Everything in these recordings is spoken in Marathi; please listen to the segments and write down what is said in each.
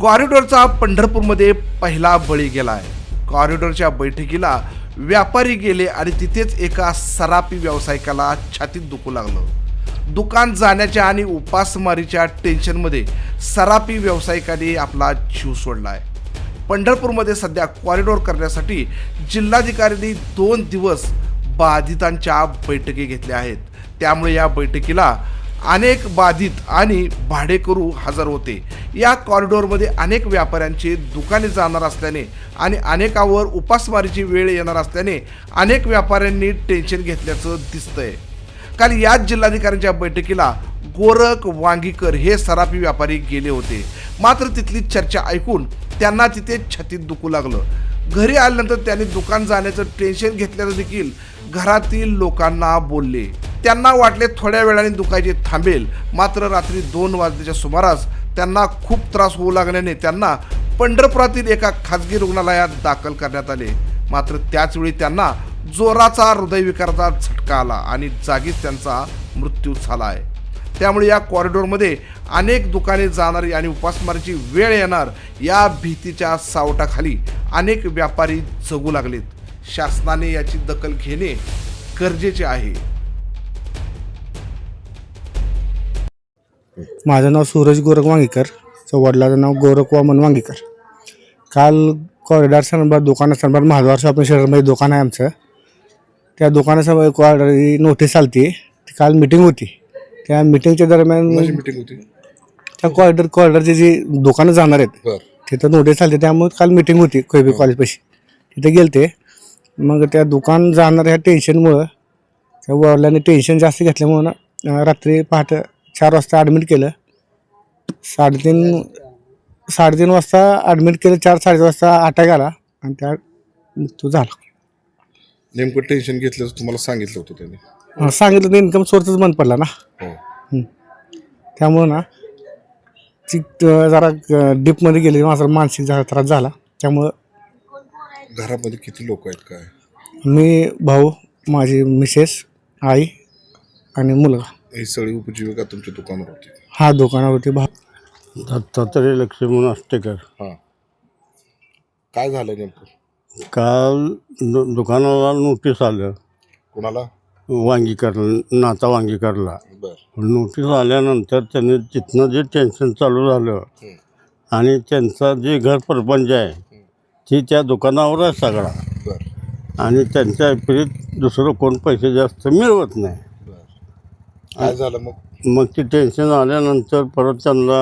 कॉरिडॉरचा पंढरपूरमध्ये पहिला बळी गेला आहे कॉरिडॉरच्या बैठकीला व्यापारी गेले आणि तिथेच एका सरापी व्यावसायिकाला छातीत दुखू लागलं. दुकान जाण्याच्या आणि उपासमारीच्या टेन्शनमध्ये सरापी व्यावसायिकाने आपला जीव सोडला आहे पंढरपूरमध्ये सध्या कॉरिडॉर करण्यासाठी जिल्हाधिकाऱ्यांनी दोन दिवस बाधितांच्या बैठकी घेतल्या आहेत. त्यामुळे या बैठकीला अनेक बाधित आणि भाडेकरू हजर होते. या कॉरिडॉरमध्ये अनेक व्यापाऱ्यांची दुकाने जाणार असल्याने आणि अनेकावर उपासमारीची वेळ येणार असल्याने अनेक व्यापाऱ्यांनी टेन्शन घेतल्याचं दिसतंय. काल याच जिल्हाधिकाऱ्यांच्या बैठकीला गोरख वांगीकर हे सराफी व्यापारी गेले होते. मात्र तिथली चर्चा ऐकून त्यांना तिथे छतीत दुखू लागलं. घरी आल्यानंतर त्यांनी दुकान जाण्याचं टेन्शन घेतल्याचं देखील घरातील लोकांना बोलले. त्यांना वाटले थोड्या वेळाने दुखायचे थांबेल. मात्र रात्री दोन वाजल्याच्या सुमारास त्यांना खूप त्रास होऊ लागल्याने त्यांना पंढरपुरातील एका खाजगी रुग्णालयात दाखल करण्यात आले. मात्र त्याचवेळी त्यांना जोराचा हृदयविकाराचा झटका आला आणि जागीच त्यांचा मृत्यू झाला आहे त्यामुळे या कॉरिडॉरमध्ये अनेक दुकाने जाणारी आणि उपासमारीची वेळ येणार या भीतीच्या सावटाखाली अनेक व्यापारी जगू लागलेत. शासनाने याची दखल घेणे गरजेचे आहे. माझं नाव सूरज गोरख वांगीकर वडिलाचं नाव गोरख वामन वांगीकर. काल कॉरिडॉर संदर्भात दुकानासंदर्भात महाद्वार शॉपिंग सेंटरमध्ये दुकान आहे आमचं. त्या दुकानासमोर कॉरिडॉर नोटीस आलती. ती काल मिटिंग होती. त्या मिटिंगच्या दरम्यान मीटिंग होती? त्या कॉरिडॉर कॉरिडॉरची जी दुकानं जाणार आहेत तिथं नोटीस आली त्यामुळे काल मिटिंग होती कोयबी कॉलेजपाशी तिथे गेलते. मग त्या दुकान जाणाऱ्या टेन्शनमुळं त्या वडिलांनी टेन्शन जास्त घेतल्यामुळं रात्री पहाटे चार वाजता ॲडमिट केलं. साडेतीन साडेतीन वाजता ॲडमिट केलं चार साडे वाजता अटॅक आला आणि त्या मृत्यू झाला. नेमकं टेन्शन घेतलं तुम्हाला सांगितलं होतं त्यांनी. सांगितलं तर इन्कम सोर्सच बंद पडला ना. हो. त्यामुळं ना ती अं, जरा डीपमध्ये गेली माझा मानसिक जरा त्रास झाला. त्यामुळं घरामध्ये किती लोक आहेत काय? मी भाऊ माझी मिसेस आई आणि मुलगा. ही सगळी उपजीविका तुमच्या दुकानावर होती हा दुकानावरती भाऊ दत्तात्रय लक्ष्मण आष्टेकर. हां. काय झालं नेमकं? काल दु दुकानाला नोटीस आलं. कोणाला? वांगीकर नाता वांगीकरला. बर. नोटीस आल्यानंतर त्यांनी तिथनं जे टेन्शन चालू झालं हं. आणि त्यांचा जे घर परपंच आहे ती त्या दुकानावर आहे सगळा. बर. आणि त्यांच्या विपरीत दुसरं कोण पैसे जास्त मिळवत नाही. काय झालं मग? मग ती टेन्शन आल्यानंतर परत त्यांना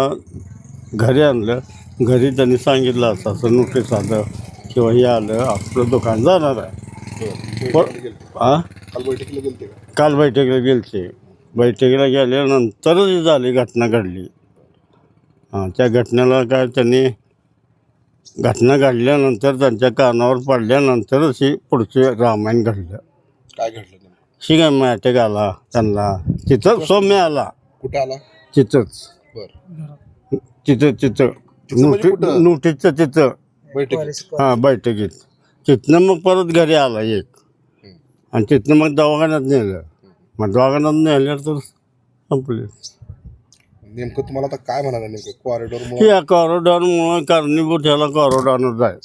घरी आणलं. घरी त्यांनी सांगितलं असं असं नोटीस आलं किंवा हे आलं आपलं दुकान जाणार आहे. बर आ? काल बैठकीला गेलते का? काल बैठकीला गेलते. बैठकीला गेल्यानंतरच ही झाली घटना घडली. हां त्या घटनेला काय त्यांनी घटना घडल्यानंतर त्यांच्या कानावर पडल्यानंतरच ही पुढचे रामायण घडलं. काय घडलं? शिगाम अटॅक आला त्यांना. तिथं सौम्य आला. कुठं आला? तिथंच बर. तिथं तिथं तिथं म्हणजे नोटी कुठं? नोटीसचं तिथं बैठकीत. हां बैठकीत. तिथनं मग परत घरी आला एक. आणि तिथनं मग दवाखान्यात नेलं. मग दवाखान्यात नेल्यावर तर संपले. नेमकं तुम्हाला आता काय म्हणाला नेमकं? कॉरिडॉर या कॉरिडॉरमुळं कारणीभूत ह्याला कॉरिडॉरच आहे